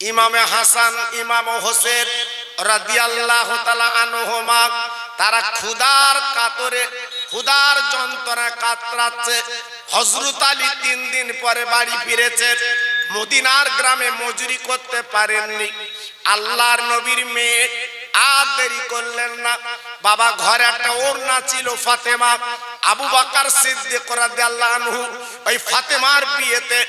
ইমামে হাসান, ইমাম হোসেন রাদিয়াল্লাহু আনহুমা, তারা ক্ষুধার কাতরে, ক্ষুধার যন্ত্রণা কাতরাচ্ছে। হজরত আলী তিন দিন পরে বাড়ি ফিরেছে। মদিনার গ্রামে মজুরি করতে পারেননি। আল্লাহর নবীর মেয়ে আর দেরি করলেন না। বাবা ঘরে একটা ওড়না ছিল ফাতেমা। আবু বাকার সিদ্দিক রাদিয়াল্লাহু ওই ফাতেমার বিয়েতে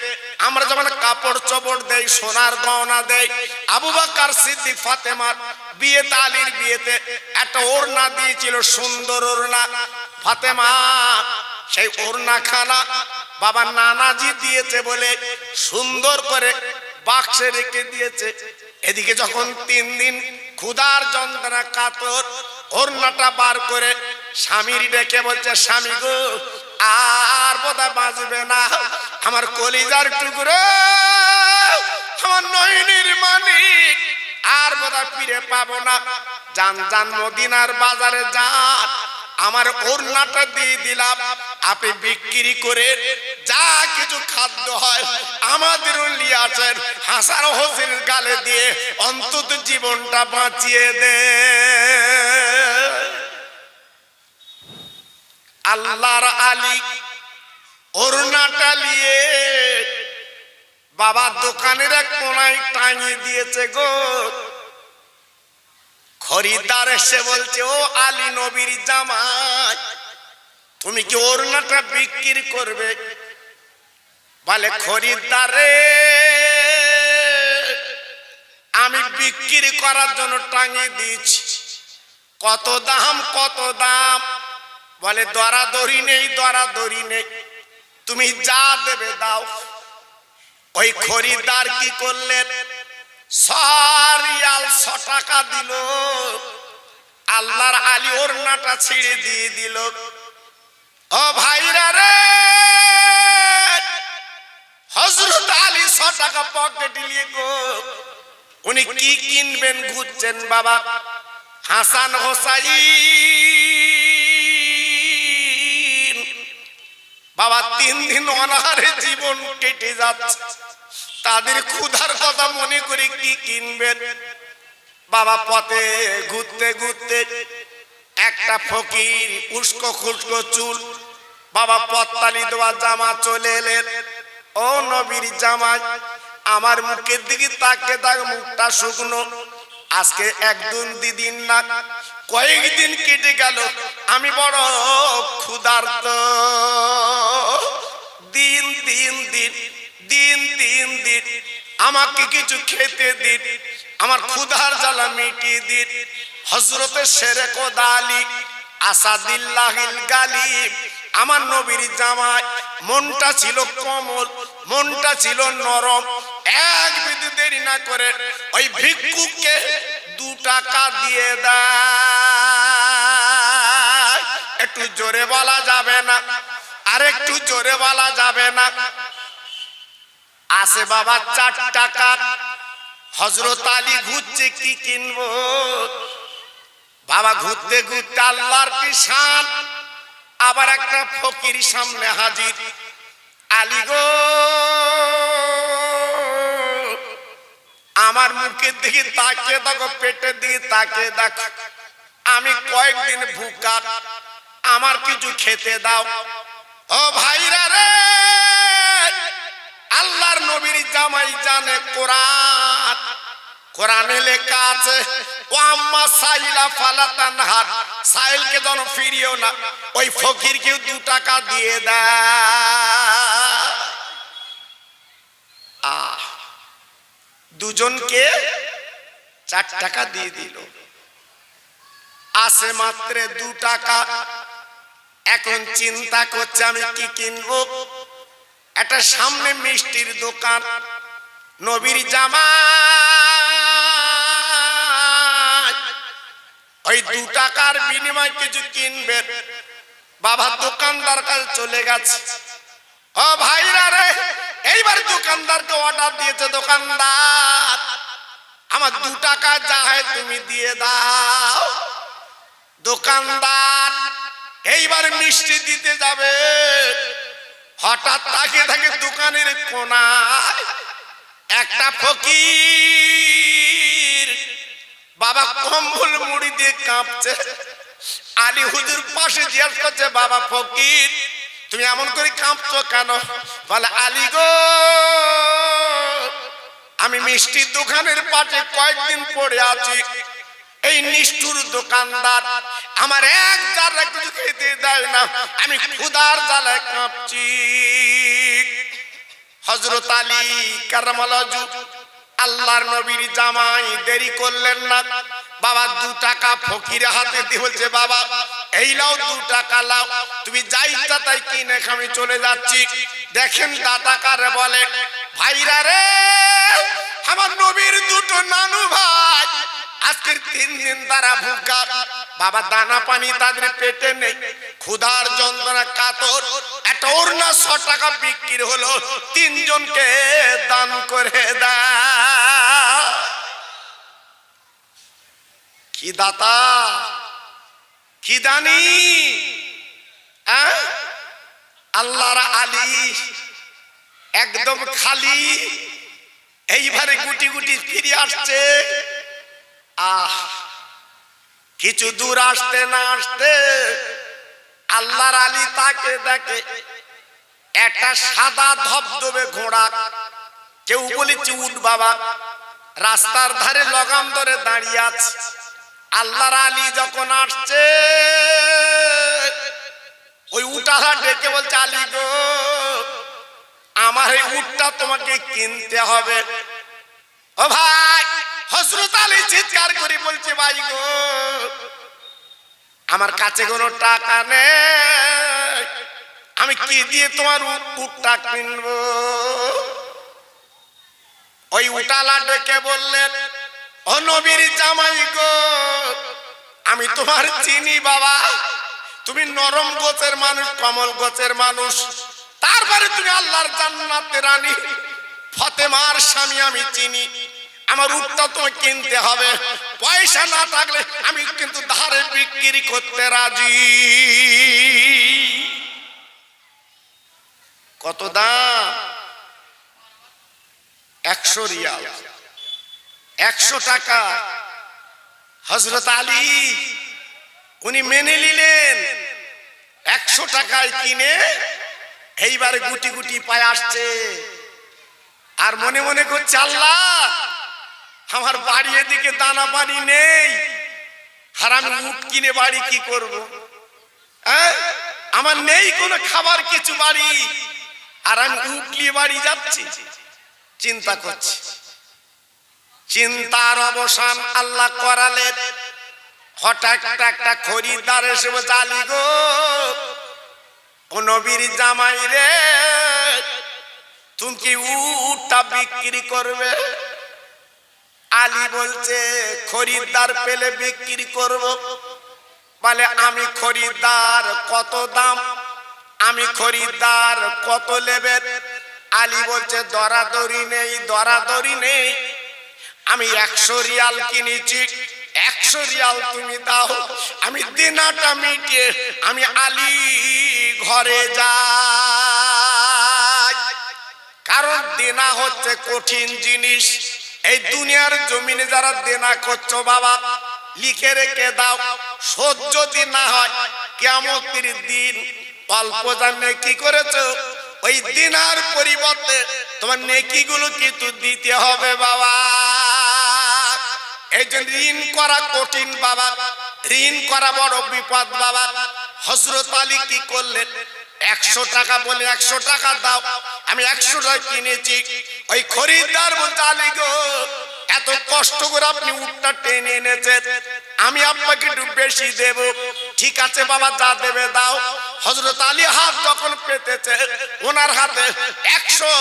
আমরা যেমন কাপড় চোপড় দেই, সোনার গহনা দেই, আবু বাকার সিদ্দিক ফাতেমার বিয়েতে, আলীর বিয়েতে একটা ওড়না দিয়েছিল সুন্দর ওড়না। ফাতেমা, সেই ওড়না খানা বাবা নানাজি দিয়েছে বলে সুন্দর করে বাক্সে রেখে দিয়েছে। এদিকে যখন তিন দিন ক্ষুধার যন্ত্রণা, কাতর, ওড়নাটা বার করে স্বামীর ডেকে বলছে, স্বামী গো, আর বোধহয় বাঁচবে না। আমার কলিজার টুকরো, আমার নয়নের মানিক আর বোধহয় ফিরে পাবো না। যান যান, মদিনার বাজারে যান। আমার ওড়নাটা দিয়ে দিলাম। আপনি বিক্রি করে যা কিছু খাদ্য হয় আমাদের নিয়ে আসেন হাসান হোসেন গালে দিয়ে অন্তত জীবনটা বাঁচিয়ে দে। আল্লাহর আলী ওড়নাটা নিয়ে বাবা দোকানের এক কোনায় টাঙিয়ে দিয়েছে গো। খরিদ্দার এসে বলছে, ও আলী নবীর জামাই, তুমি কি ওড়নাটা বিক্রি করবে? বলে, খরিদ্দার, আমি বিক্রি করার জন্য টাঙিয়ে দিয়েছি। কত দাম কত দাম? বলে, দরাদরি নেই দরাদরি নেই। তুমি যা দেবে দাও। ওই খরিদ্দার কি করলেন সরিয়াল ছ টাকা দিল। আল্লাহর আলী ওড়নাটা ছিঁড়ে দিয়ে দিল। ও ভাইরা রে! হজরত আলী ছ টাকা পকেটে নিয়ে গো। উনি কি কিনবেন ঘুরছেন বাবা? হাসান হোসাইন। বাবা, তিন দিন অনাহারে জীবন কেটে যাচ্ছে। তাদের ক্ষুধার কথা মনে করে কি কিনবেন? বাবা, পথে ঘুরতে ঘুরতে একটা ফকির উস্কো খুস্কো চুল, বাবা, পত্তালি দেওয়া জামা চলে এলেন। ও নবীর জামাই, আমার মুখের দিকে তাকে তাক মুখটা শুকনো। আজকে একদিন দিদিন না কয়েকদিন কেটে গেল। আমি বড় ক্ষুধার্ত। দিন দিন দিন দিন দিন দিন, আমাকে কিছু খেতে দিন, আমার ক্ষুধার জ্বালা মিটিয়ে দিন। হজরতের শেরে কোদালি আসাদিল্লাহিল গালিব, আমার নবীর জামাই, মনটা ছিল কমল, মনটা ছিল নরম। এক বিধি দেরি না করে ওই ভিক্ষুককে দু টাকা দিয়ে দেয়। একটু জোরে বলা যাবে না। আর একটু জোরে বলা যাবে না। আসে বাবা চার টাকা। হজরত আলী ঘুরছে কি কিনবো? বাবা ঘুরতে ঘুরতে আল্লাহর কিষান আবার একটা ফকির সামনে হাজির। আলী গো। আমার মুখের দিকে তাকে দেখো, পেটের দিকে তাকে দেখো। আমি কয়েকদিন ভুকা আমার কিছু খেতে দাও। ও ভাইরা রে, আল্লাহর নবীর জামাই জানে কোরআন। কোরআনে লেখা আছে, ও আম্মা সাইলা ফালাতানহার সাইলকে যেন ফিরিও না, ওই ফকিরকে দু টাকা দিয়ে দেয়। আহ। দুজনকে চার টাকা দিয়ে দিল। আসে মাত্রে দু টাকা। এখন চিন্তা করছে আমি কি কিনবো? একটা সামনে মিষ্টির দোকান। নবীর জামা। ওই দু টাকার বিনিময় কিছু কিনবে। বাবা দোকানদার কাছে চলে গেছে। ও ভাইরা রে এইবার দোকানদারকে অর্ডার দিয়েছে, দোকানদার, আমার দু টাকা যা হয় তুমি দিয়ে দাও। দোকানদার এইবার মিষ্টি দিতে যাবে। হঠাৎ তাকে থাকে দোকানের কোনায় একটা ফকির। বাবা কম্বল মুড়ি দিয়ে কাঁপছে। আলী হুজুর পাশে জিজ্ঞেস করছে, বাবা ফকির তুমি এমন করে কাঁপছো কেন? বলে, আলী গো, আমি মিষ্টির দোকানের পাশে কয়েকদিন পড়ে আছি। এই নিষ্ঠুর দোকানদার আমার এক জায়গা কিছু খেতে দেয় না। আমি ক্ষুদার জ্বালায় কাঁপছি। হজরত আলী কারামালাজু আল্লাহর নবীর জামাই দেরি করলেন না। বাবা, দু টাকা ফকির হাতে দিয়ে বলছে বাবা। এই লাও দু টাকা লাও। তুমি যাই ইচ্ছা তাই কিনে আমি চলে যাচ্ছি। দেখেন দাদা কারে বলে, ভাইরা রে, আমার নবীর দুটো নানু ভাই, আজকের তিন দিন তারা ভুকা বাবা, দানা পানি তাদের পেটে নেই। ক্ষুধার যন্ত্রণা, কাতর। একটা ওড়না ছ টাকা বিক্রি হলো, তিনজনকে দান করে দা কি দাতা? কি আহ? আল্লাহর আলী একদম খালি। এইবারে গুটি গুটি ফিরে আসছে। আহ, কিছু দূর আসতে না আসতে আল্লাহর আলী তাকে দেখে একটা সাদা ধবধবে ঘোড়া। কেউ বলেছে, উঠ বাবা, রাস্তার ধারে লগাম ধরে দাঁড়িয়ে আছে। আল্লাহর আলী যখন আসছে, ওই উটালা ডেকে বলছে, আলী গো, আমার এই উটটা তোমাকে কিনতে হবে। ও ভাই হজরত আলী চিৎকার করে বলছে, ভাই গো, আমার কাছে কোনো টাকা নেই, আমি কি দিয়ে তোমার উটটা কিনবো? ওই উটালা ডেকে বললেন ও নবীর জামাই গো, আমি তোমার চিনি বাবা। তুমি নরম গোছের মানুষ, কমল গোছের মানুষ। তারপরে তুমি আল্লাহর জান্নাতের রানী। ফতেমার স্বামী আমি চিনি। আমার উটটা তোমায় কিনতে হবে। পয়সা না থাকলে আমি কিন্তু ধারে বিক্রি করতে রাজি। কত দাম? একশো রিয়াল। একশো টাকা। হজরত আলী, উনি মেনে নিলেন, একশো টাকায় কিনে এইবার গুটি গুটি পায়ে আসছে। আর মনে মনে করছে, আল্লাহ, আমার বাড়ি এদিকে দানা পানি নেই, আর আমি উঠ কিনে বাড়ি কি করব? হ্যাঁ? আমার নেই কোনো খাবার, কিছু বাড়ি, আর আমি উঠ নিয়ে বাড়ি যাচ্ছি। চিন্তা করছি। চিন্তার অবসান আল্লাহ করালেন। হঠাৎ একটা খরিদ্দার এসে আলী গো নবীর জামাই রে, তুমি কি উটটা বিক্রি করবে? আলী বলছে, খরিদ্দার পেলে বিক্রি করব। বলে, আমি খরিদ্দার, কত দাম? আমি খরিদ্দার, কত লেবের আলী বলছে, দরাদরি নেই দরাদরি নেই। আমি একশো রিয়াল কিনেছি, একশো রিয়াল তুমি দাও, আমি দিনাটা মিটিয়ে আমি আলী ঘরে যাই। কারণ দেনা হচ্ছে কঠিন জিনিস। এই দুনিয়ার জমিনে যারা দেনা করছ বাবা, লিখে রেখে দাও, শোধ যদি না হয় কেমতের দিন অল্প জানে কি করেছ, ওই দিনার পরিবর্তে তোমার নেকিগুলো কিন্তু দিতে হবে বাবা। এই জন্য ঋণ করা কঠিন বাবা, ঋণ করা বড় বিপদ বাবা। হজরত আলী কি করলেন? একশো টাকা বলে একশো টাকা দাও, আমি একশো টাকা কিনেছি। ওই খরিদ্দার বলতে আলী গো, এত কষ্ট করে আপনি উটটা টেনে এনেছেন। আমি আপনাকে একটু বেশি দেব। ঠিক আছে বাবা, যা দেবে দাও। হজরত আলী হাত যখন পেতেছে, ওনার হাতে একশো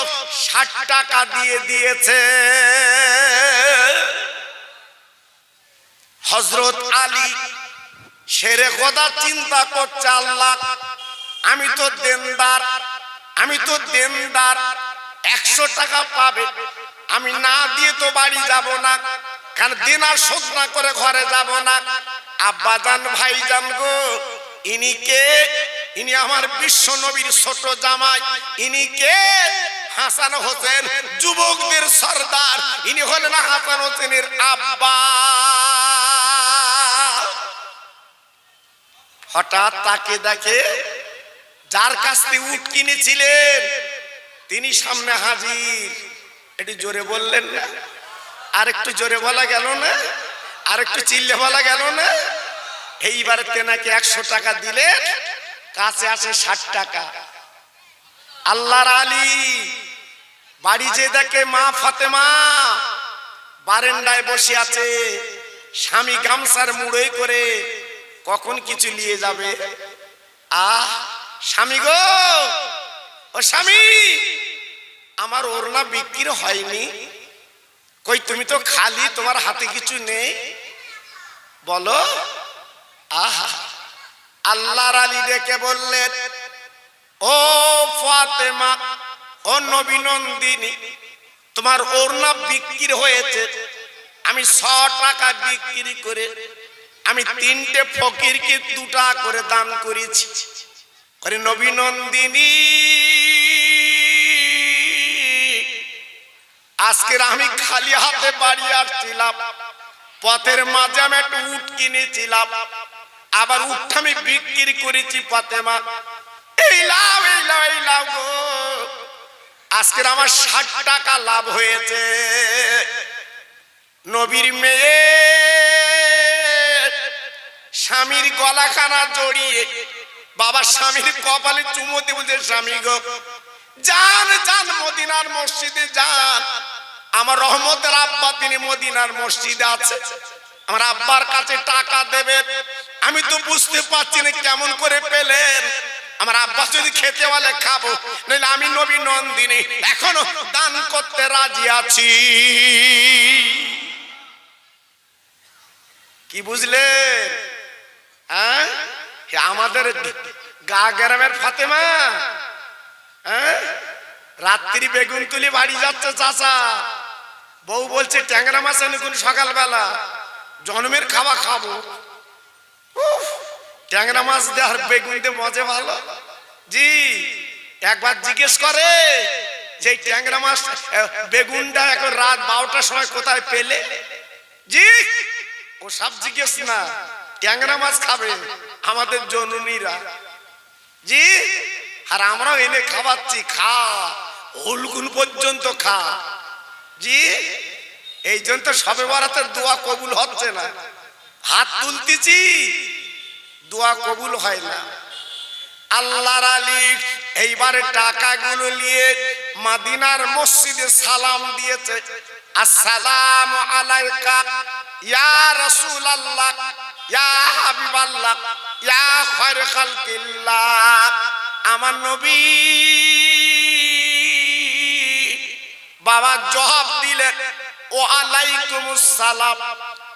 ষাট টাকা দিয়ে দিয়েছে। হজরত আলী সেরে কথা চিন্তা করছে আল্লাহ, আমি তো দেনদার, আমি তো দেনদার, একশো টাকা পাবে, আমি না দিয়ে তো বাড়ি যাব না, কারণ দেনা শোধ না করে ঘরে যাব না। আব্বা জান ভাই জান গো, ইনি কে? ইনি আমার বিশ্ব নবীর ছোট জামাই, ইনি কে? হাসান হোসেন, যুবকদের সর্দার, ইনি হলেন হাসান হোসেনের আব্বা। হঠাৎ তাকে দেখে যার কাছ থেকে উট কিনেছিলেন, তিনি সামনে হাজির। একটু জোরে বললেন না? আর একটু জোরে বলা গেল না? আর একটু চিল্লে বলা গেল না? এইবারে তেনাকে একশো টাকা দিলে কাছে আসে ষাট টাকা। আল্লাহর আলী বাড়ি যে দেখে মা ফাতেমা বারেন্ডায় বসে আছে, স্বামী গামছার মুড়োই করে কখন কিছু নিয়ে যাবে? আহ, স্বামী গো! ও স্বামী! আমার ওড়না বিক্রি হয়নি। কই, তুমি তো খালি, তোমার হাতে কিছু নেই? বলো। আহা, আল্লাহর আলী ডেকে বললেন, ও ফাতেমা, ও নবীনন্দিনী তোমার ওড়না বিক্রি হয়েছে। আমি ছ টাকা বিক্রি করে আমি তিনটে ফকিরকে দু টাকা করে দান করেছি। করে নবীনন্দিনী আজকের আমি খালি হাতে বাড়ি আসছিলাম পথের মাঝে আমি একটা উট কিনেছিলাম আবার উঠটা আমি বিক্রি করেছি ফাতেমা। এই লাভ এই লাভ এই লাভ গো। আজকের আমার ষাট টাকা লাভ হয়েছে। নবীর মেয়ে স্বামীর গলাখানা জড়িয়ে, বাবা স্বামীর কপালে চুমোতে বলছে, স্বামী গো, যান যান মদিনার মসজিদে যান। আমার রহমতের আব্বা, তিনি মদিনার মসজিদে আছে। আমার আব্বার কাছে টাকা দেবেন আমি তো বুঝতে পারছি না কেমন করে পেলেন। আমার আব্বা যদি খেতে বলে খাব, নইলে আমি নবী নন্দিনী, এখনও দান করতে রাজি আছি। কি বুঝলে হ্যাঁ? আমাদের গা গ্রামের ফাতেমা। হ্যাঁ? রাত্রি বেগুন তুলি বাড়ি যাচ্ছে চাচা। বউ বলছে, ট্যাংরা মাছ এনে কোন সকালবেলা? জন্মের খাওয়া খাব। ট্যাংরা মাছ দেওয়ার বেগুন দিয়ে মজে ভালো। জি, একবার জিজ্ঞেস করে যে ট্যাংরা মাছ বেগুনটা এখন রাত বারোটার সময় কোথায় পেলে? জি, ও সব জিজ্ঞেস না। ট্যাংরা মাছ খাবে আমাদের জননীরা। জি, আর আমরাও এনে খাওয়াচ্ছি, খা, হুলগুল পর্যন্ত খা। জি, এই জন্য তো সবে বরাতের দোয়া কবুল হচ্ছে না। হাত তুলতেছি, দোয়া কবুল হয় না। আল্লাহর আলী এইবারে টাকাগুলো নিয়ে মাদিনার মসজিদে সালাম দিয়েছে। আসসালামু আলাইকা, ইয়া রাসূলুল্লাহ। ইয়া হাবিবাল্লাহ, ইয়া খায়র খালকিল্লাহ, আমার নবী। বাবা জবাব দিলেন ও আলাইকুমুস সালাম।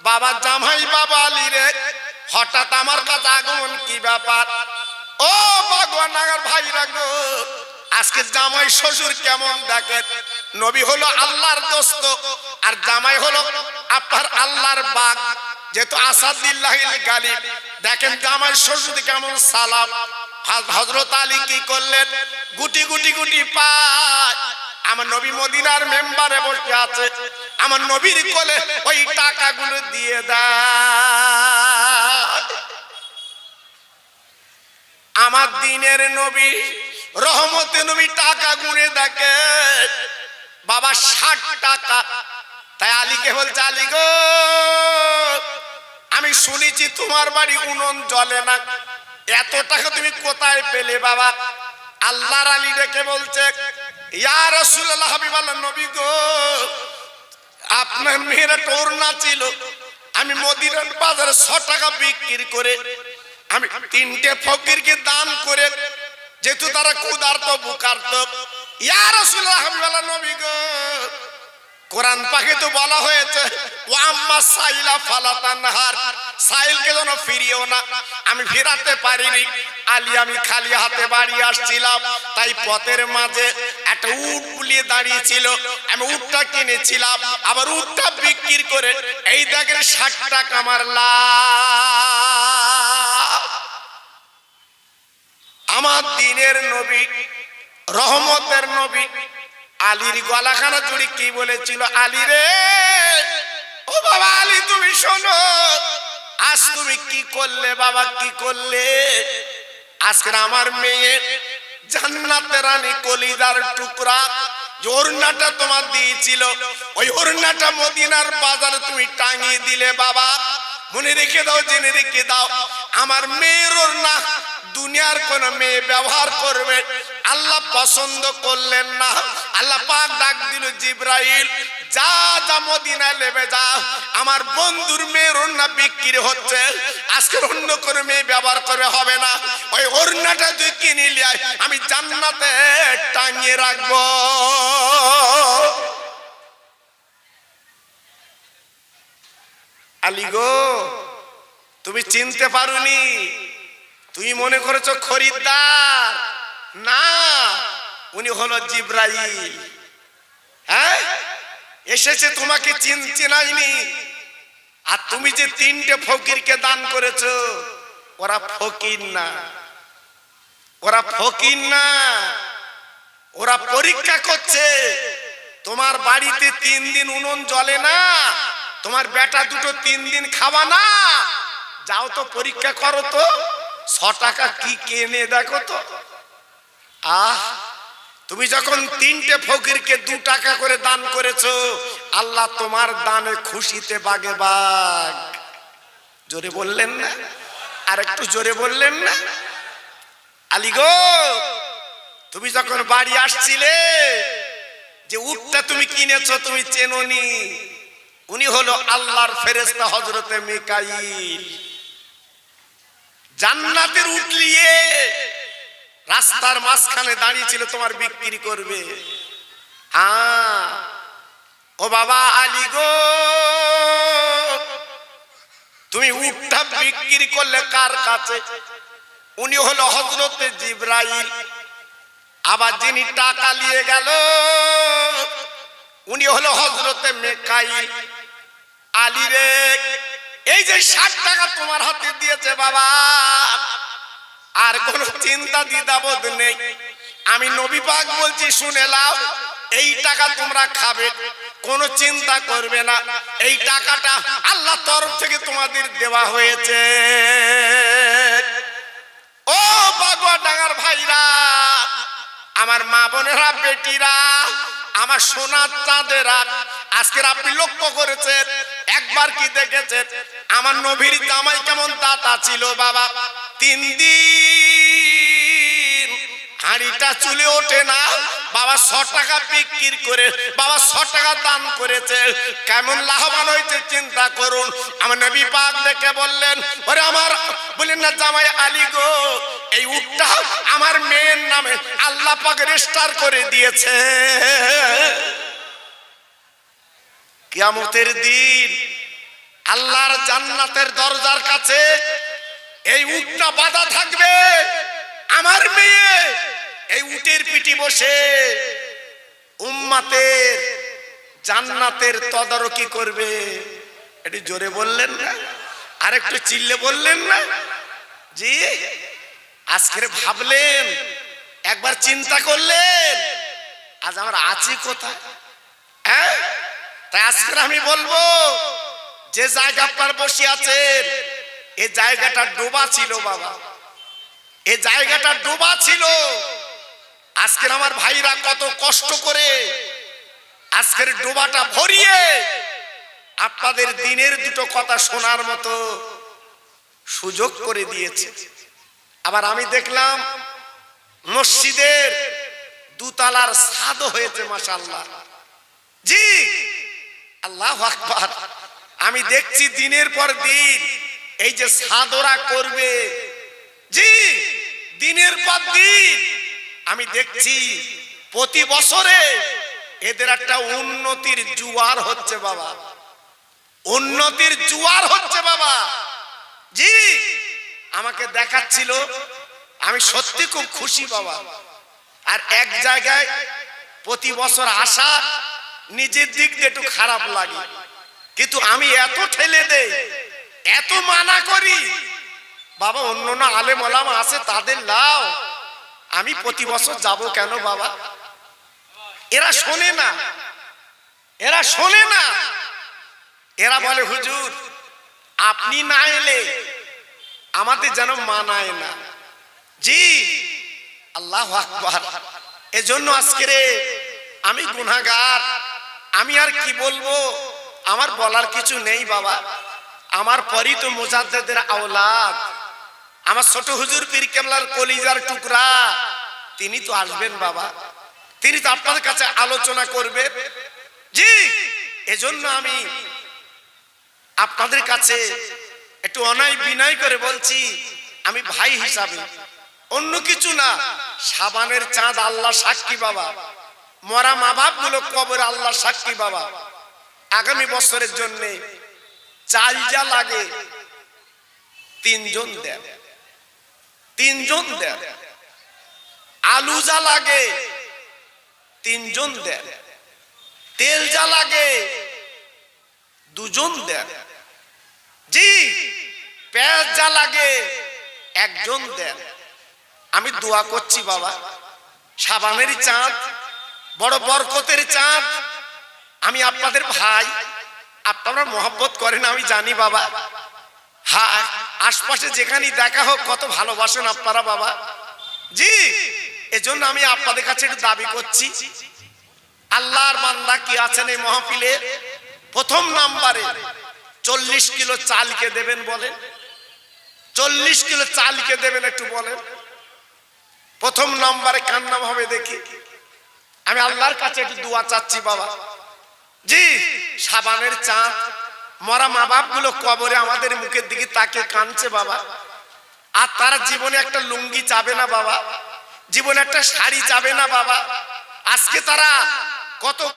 বাবা জামাই বাবা আলী রে, হঠাৎ আমার কাছে আগমন কি ব্যাপার? ও ভগবান নাগার ভাইরা গো, আজকে জামাই শ্বশুর কেমন দেখেন নবী হলো আল্লাহর দোস্ত, আর জামাই হলো আপনার আল্লাহর বাগ। যেহেতু আসাদিল্লাহ গালিব, দেখেন তো আমার শ্বশুর কেমন সালাম। হজরত আলী কি করলেন? গুটি গুটি গুটি পায়। আমার নবী মদিনার মেম্বারে বসে আছে। আমার নবীর কোলে ওই টাকাগুলো দিয়ে দেয়। আমার দিনের নবী, রহমতে নবী টাকা গুনে দেখে। বাবা ষাট টাকা। তাই আলীকে বলছে, আলী গো আমি শুনেছি তোমার বাড়ি উনন জ্বলে না। এত টাকা তুমি কোথায় পেলে বাবা? আল্লাহর আলী ডেকে বলছে, ইয়া রাসূলুল্লাহ হাবিবাল্লাহ নবী গো, আপনার মেয়েরা টোর না ছিল। আমি মদিনার বাজারে ছ টাকা বিক্রি করে, আমি তিনটে ফকিরকে দান করে, যেহেতু তারা ক্ষুধার্ত বুকার্ত ইয়া রাসূলুল্লাহ হাবিবাল্লাহ নবী গো কোরআন পাখি তো বলা হয়েছে ও আম্মা সাইলা ফালাতানহার সাইলকে যেন ফিরিও না, আমি ফিরাতে পারিনি। আলী, আমি খালি হাতে বাড়ি আসছিলাম, তাই পথের মাঝে একটা উট বুলিয়ে দাঁড়িয়েছিল, আমি উটটা কিনেছিলাম, আবার উটটা বিক্রি করে, এই দেখেন ষাট টাকা আমার আমার দিনের নবী, রহমতের নবী আলীর গলাখানা জুড়ি কি বলেছিল? আলী রে! ও বাবা, আলী, তুমি শোনো। আজ তুমি কি করলে বাবা, কি করলে? আজকে আমার মেয়ে জান্নাতে রানী কলিদার টুকরা ওড়নাটা তোমার দিয়েছিল, ওই ওড়নাটা মদিনার বাজারে তুমি টাঙিয়ে দিলে বাবা। মনে রেখে দাও, জেনে রেখে দাও, আমার মেয়ের ওড়না দুনিয়ার কোন মেয়ে ব্যবহার করবে, আল্লাহ পছন্দ করলেন না। আল্লাহ পাক ডাক দিল, জিব্রাইল, যা যা মদিনায় নেবে যা। আমার বন্ধুর মেয়ের ওড়না বিক্রি হচ্ছে। আজকে অন্য কোনো মেয়ে ব্যবহার করে হবে না। ওই ওড়নাটা তুই কিনে লিয়াই আমি জান্নাতে টাঙিয়ে রাখব। আলী গো, তুমি চিনতে পারোনি? তুমি মনে করেছ খরিদ্দার? না। উনি হলো জিব্রাইল। হ্যাঁ? এসেছে তোমাকে চিন চেনাইনি আর তুমি যে তিনটে ফকিরকে দান করেছ, ওরা ফকির না। ওরা ফকির না। ওরা পরীক্ষা করছে, তোমার বাড়িতে তিন দিন উনুন জ্বলে না, তোমার বেটা দুটো তিন দিন খাওয়া না। যাও তো পরীক্ষা করো তো ছ টাকা কি কেনে দেখো তো। আহ! তুমি যখন তিনটে ফকিরকে দু টাকা করে দান করেছ, আল্লাহ তোমার দানে খুশিতে বাগে বাগ। জোরে বললেন না? আর একটু জোরে বললেন না? আলী গো, তুমি যখন বাড়ি আসছিলে, যে উটটা তুমি কিনেছো তুমি চেননি। উনি হলো আল্লাহর ফেরেস্তা হজরতে মিকাইল। জান্নাতের উঠলিয়ে রাস্তার মাঝখানে দাঁড়িয়ে ছিল তোমার বিক্রি করবে। হ্যাঁ। ও বাবা, আলী গো। তুমি উটটা বিক্রি করলে কার কাছে? উনি হলো হজরতে জিব্রাইল। আবার যিনি টাকা নিয়ে গেল, উনি হলো হজরতে মেকাইল। আলী রে, এই যে ষাট টাকা তোমার হাতে দিয়েছে বাবা আর কোন চিন্তা দ্বিধাবোধ নেই। আমি নবী পাক বলছি, শুনে লাও এই টাকা তোমরা খাবে, কোনো চিন্তা করবে না। এই টাকাটা আল্লাহ তরফ থেকে তোমাদের দেওয়া হয়েছে। ও বাগুয়া ডাঙ্গার ভাইরা, আমার মা বোনেরা, বেটিরা, আমার সোনার চাঁদেরা আজকের আপনি লক্ষ্য করেছেন, একবার কি দেখেছেন? আমার নবীর জামাই কেমন দাতা ছিল বাবা। তিন দিন হাঁড়িটা চুলে ওঠে না। বাবা ছ টাকা বিক্রি করে, বাবা শ টাকা দান করেছে। কেমন লাভবান হয়েছে চিন্তা করুন। আমার নবী পাক দেখে বললেন, ওরে আমার বলেন না জামাই আলী গো, এই উটটা আমার মেয়ের নামে আল্লাহ পাক রেজিস্টার করে দিয়েছে। কিয়ামতের দিন আল্লাহর জান্নাতের দরজার কাছে এই উটটা বাধা থাকবে। আমার মেয়ে এই উটের পিটি বসে উম্মাতের জান্নাতের তদারকি করবে। এটি জোরে বললেন না? আর একটু চিল্লে বললেন না? জি, আজকের ভাবলেন, একবার চিন্তা করলেন, আজ আমরা আছি কোথায়? হ্যাঁ? তাই আজকের আমি বলব, যে জায়গা আপনার বসে আছেন এই জায়গাটা ডোবা ছিল বাবা। এই জায়গাটা ডোবা ছিল। আজকের আমার ভাইরা কত কষ্ট করে আজকের ডোবাটা ভরিয়ে আপনাদের দিনের দুটো কথা শোনার মতো সুযোগ করে দিয়েছে। আবার আমি দেখলাম মসজিদের দুতলার সাদ হয়েছে মাসাল্লাহ জি, আল্লাহ আকবার। আমি দেখছি দিনের পর দিন এই যে সাদরা করবে। জি, দিনের পর দিন আমি দেখছি প্রতি বছরে এদের একটা উন্নতির জুয়ার হচ্ছে বাবা। উন্নতির জুয়ার হচ্ছে বাবা। জি, আমাকে দেখাচ্ছিল। আমি সত্যি খুব খুশি বাবা। আর এক জায়গায় প্রতি বছর আসা নিজের দিক দিয়ে একটু খারাপ লাগে। কিন্তু আমি এত ঠেলে দেই, এত মানা করি। বাবা অন্য না আলেম ওলামা আছে, তাদের লাও। আমি প্রতি বছর যাব কেন বাবা? এরা শোনে না। এরা শোনে না। এরা বলে হুজুর আপনি না এলে আমাদের যেন মানায় না। জি। আল্লাহ আকবার। এজন্য আজকে রে আমি গুনাগার আমি আর কি বলব? আমার বলার কিছু নেই বাবা। আমার পরই তো মুজাদ্দেদের আওলাদ। আমার ছোট হুজুর পীর কেমলার কলিজার টুকরা। তিনি তো আসবেন বাবা। তিনি তো আপনাদের কাছে আলোচনা করবে। জি, এজন্য আমি আপনাদের কাছে একটু অনায় বিনয় করে বলছি, আমি ভাই হিসাবে। অন্য কিছু না, সাবানের চাঁদ আল্লাহ সাক্ষী বাবা। মরা মা বাপগুলো কবর আল্লাহ সাক্ষী বাবা। আগামী বছরের জন্য চাল যা লাগে তিনজন দেন। তিনজন দেন। আলু যা লাগে, তিনজন দেন। তেল যা লাগে, দুজন দেন। জি, পেঁয়াজ যা লাগে, একজন দেন। আমি দোয়া করছি বাবা। সাবানের চাঁদ, বড় বরকতের চাঁদ। আমি আপনাদের ভাই, আপনারা মহব্বত করেন, আমি জানি বাবা। আশপাশে যেখানেই দেখা হোক, কত ভালোবাসেন আপনারা বাবা? জি, এজন্য আমি আপনাদের কাছে একটু দাবি করছি। আল্লাহর বান্দা কি আছেন এই মহফিলে? প্রথম নাম্বারে চল্লিশ কিলো চালকে দেবেন বলেন। চল্লিশ কিলো চালকে দেবেন একটু বলেন। প্রথম নাম্বারে কার নাম হবে দেখি। আমি আল্লাহর কাছে একটু দোয়া চাচ্ছি বাবা। জি, সাবানের চাঁদ। মরা মা বাপগুলো কবরে আমাদের মুখের দিকে তাকে কানছে বাবা। আর তারা জীবনে একটা লুঙ্গি চাবে না বাবা। জীবনে একটা শাড়ি চাবে না বাবা। আজকে তারা কত